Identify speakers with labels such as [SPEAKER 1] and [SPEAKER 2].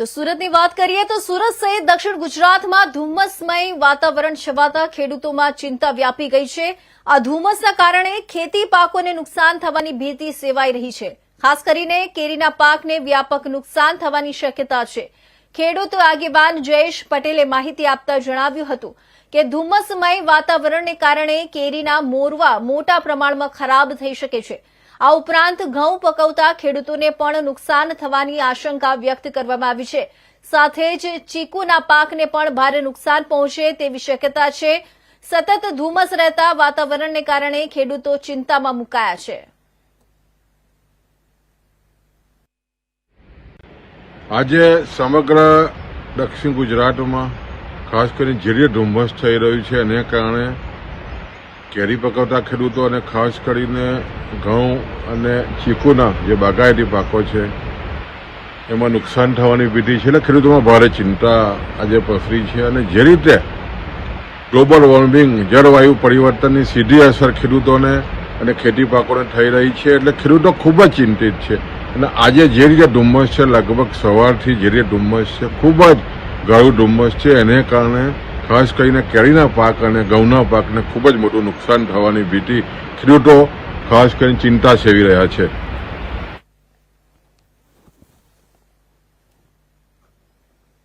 [SPEAKER 1] તો સુરતની વાત કરીએ તો સુરત સહિત દક્ષિણ ગુજરાતમાં ધુમ્મસમય વાતાવરણ છવાતા ખેડૂતોમાં ચિંતા વ્યાપી ગઈ છે. આ ધુમ્મસના કારણે ખેતી પાકોને નુકસાન થવાની ભીતિ સેવાઈ રહી છે. ખાસ કરીને કેરીના પાકને વ્યાપક નુકસાન થવાની શક્યતા છે. ખેડૂત આગેવાન જયેશ પટેલે માહિતી આપતા જણાવ્યું હતું કે ધુમ્મસમય વાતાવરણને કારણે કેરીના મોરવા મોટા પ્રમાણમાં ખરાબ થઈ શકે છે. આ ઉપરાંત ઘઉં પકવતા ખેડૂતોને પણ નુકસાન થવાની આશંકા વ્યક્ત કરવામાં આવી છે. સાથે જ ચીકુના પાકને પણ ભારે નુકસાન પહોંચે તેવી શક્યતા છે. સતત ધુમ્મસ રહેતા વાતાવરણને કારણે ખેડૂતો ચિંતામાં મુકાયા છે.
[SPEAKER 2] આજે સમગ્ર દક્ષિણ ગુજરાતમાં ખાસ કરીને જે ધુમ્મસ થઈ રહ્યું છે, એને કારણે કેરી પકવતા ખેડૂતો અને ખાસ કરીને ઘઉં અને ચીકુના જે બાગાયતી પાકો છે, એમાં નુકસાન થવાની ભીતિ છે એટલે ખેડૂતોમાં ભારે ચિંતા આજે પસરી છે અને જે રીતે ગ્લોબલ વોર્મિંગ, જળવાયુ પરિવર્તનની સીધી અસર ખેડૂતોને અને ખેતી પાકોને થઈ રહી છે એટલે ખેડૂતો ખૂબ જ ચિંતિત છે. અને આજે જે રીતે ધુમ્મસ છે, લગભગ સવારથી જે રીતે ધુમ્મસ છે, ખૂબ જ ગાળું ધુમ્મસ છે, એને કારણે ખાસ કરીને કેરીના પાક અને ઘઉંના પાકને ખૂબ જ મોટું નુકસાન થવાની ભીતિ ખેડૂતો, ખાસ કરીને ચિંતા સેવી રહ્યા છે.